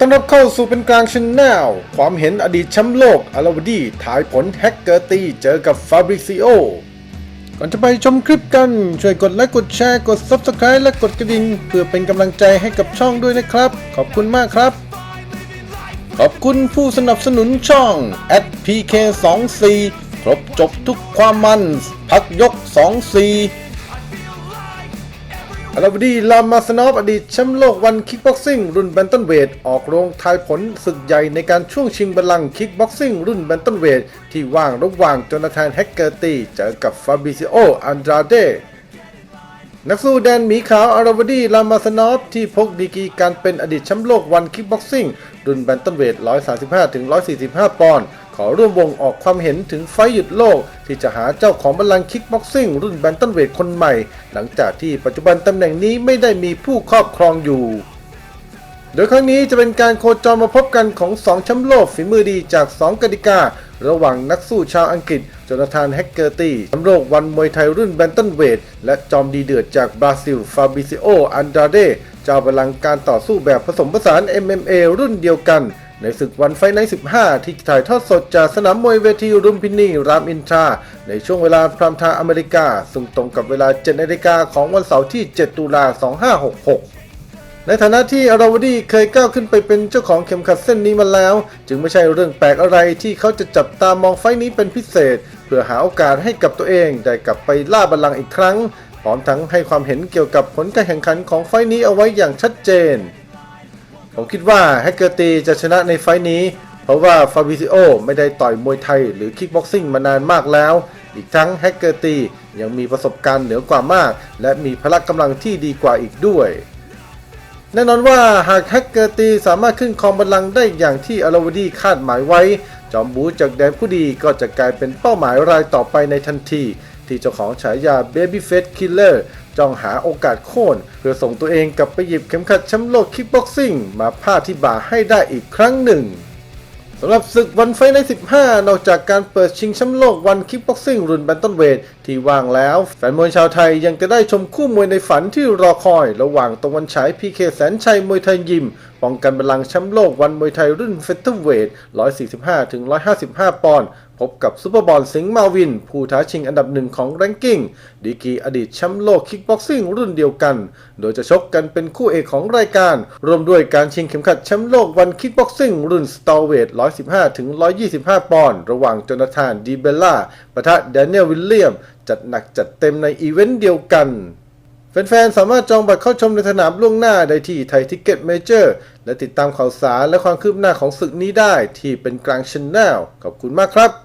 ต้อนรับเข้าสู่เป็นกลางชแนลความเห็นอดีตแชมป์โลกอาราวดีถ่ายผลแฮกเกอร์ตีเจอกับฟาบริซิโอ ก่อนจะไปชมคลิปกัน ช่วยกดไลค์กดแชร์กด Subscribe และกดกระดิ่งเพื่อเป็นกำลังใจให้กับช่องด้วยนะครับ ขอบคุณมากครับ ขอบคุณผู้สนับสนุนช่อง @pk24 ครบจบทุกความมัน พักยก 24 อาราวดีลามาสนอฟอดีตแชมป์โลกวันคิกบ็อกซิ่งรุ่นแบนตันเวท ออกโรงทายผลศึกใหญ่ในการช่วงชิงบัลลังก์คิกบ็อกซิ่งรุ่นแบนตันเวท ที่ว่างระหว่างจนาธานแฮกเกอร์ตีเจอกับฟาบิซิโออันดราเดนักสู้แดนหมีขาวอาราวดีลามาสนอฟที่พกดีกรีการเป็นอดีตแชมป์โลกวันคิกบ็อกซิ่งรุ่นแบนตันเวท 135-145 ปอนด์ ขอร่วมวงออกความเห็นถึงไฟหยุดโลก ที่จะหาเจ้าของบัลลังก์คิกบ็อกซิ่งรุ่นแบนตันเวทคนใหม่ หลังจากที่ปัจจุบันตำแหน่งนี้ไม่ได้มีผู้ครอบครองอยู่ โดยครั้งนี้จะเป็นการโคจรมาพบกันของ 2แชมป์โลกฝีมือดีจาก 2กติกา ระหว่างนักสู้ชาวอังกฤษจนาธานแฮกเกอร์ตี้แชมป์โลกวันมวยไทยรุ่นแบนตันเวทและจอมดีเดือดจากบราซิลฟาบิซิโออันดราเดเจ้าบัลลังก์การต่อสู้แบบผสมผสาน MMA รุ่นเดียวกัน ในศึกวันไฟไน15 ที่ถ่ายทอดสดจากสนามมวยเวทีรุมพินีรามอินทรา ในช่วงเวลาพรามทม์อเมริกา ซึ่งตรงกับเวลา7นาฬิกาของวันเสาร์ที่ 7 ตุลา 2566ในฐานะที่อาราวดีเคยก้าวขึ้นไปเป็นเจ้าของเข็มขัดเส้นนี้มาแล้ว จึงไม่ใช่เรื่องแปลกอะไรที่เขาจะจับตามองไฟนี้เป็นพิเศษ เพื่อหาโอกาสให้กับตัวเองได้กลับไปล่าบัลลังก์อีกครั้ง พร้อมทั้งให้ความเห็นเกี่ยวกับผลการแข่งขันของไฟนี้เอาไว้อย่างชัดเจน ผมคิดว่าแฮกเกอร์ตีจะชนะในไฟท์นี้ เพราะว่าฟาบิซิโอไม่ได้ต่อยมวยไทยหรือคิกบ็อกซิ่งมานานมากแล้ว อีกทั้งแฮกเกอร์ตียังมีประสบการณ์เหนือกว่ามาก และมีพละกำลังที่ดีกว่าอีกด้วย แน่นอนว่าหากแฮกเกอร์ตีสามารถขึ้นครองบัลลังก์ได้อย่างที่อาราวดีคาดหมายไว้ จอมบูจากแดนผู้ดีก็จะกลายเป็นเป้าหมายรายต่อไปในทันที ที่เจ้าของฉายา Babyface Killer จ้องหาโอกาสโค่นเพื่อส่งตัวเองกลับไปหยิบเข็มขัดแชมป์โลกคิกบ็อกซิ่งมาพาดที่บ่าให้ได้อีกครั้งหนึ่งสำหรับศึกวันไฟใน 15 นอกจากการเปิดชิงแชมป์โลกวันคิกบ็อกซิ่งรุ่นแบนตันเวทที่ว่างแล้ว แฟนมวยชาวไทยยังจะได้ชมคู่มวยในฝันที่รอคอย ระหว่างตะวันฉายพีเคแสนชัยมวยไทยยิม ป้องกันบัลลังก์แชมป์โลกวันมวยไทยรุ่นเฟเธอร์เวท 145-155 ปอนด์ บกับซูเปอร์บอลสิงห์มาวิน ผู้ท้าชิงอันดับหนึ่งของแรงกิ้ง ดีกีอดีตแชมป์โลกคิกบ็อกซิ่งรุ่นเดียวกัน โดยจะชกกันเป็นคู่เอกของรายการ รวมด้วยการชิงเข็มขัดแชมป์โลกวันคิกบ็อกซิ่งรุ่นสตอลเวท 115-125 ปอนด์ ระหว่างโจนาธานดีเบลล่าปะทะแดเนียลวิลเลียม จัดหนักจัดเต็มในอีเวนต์เดียวกันแฟนๆ สามารถจองบัตรเข้าชมในสนามล่วงหน้าได้ที่ไทยทิกเก็ตเมเจอร์ และติดตามข่าวสารและความคืบหน้าของศึกนี้ได้ที่เป็นกลางชแนลขอบคุณมากครับ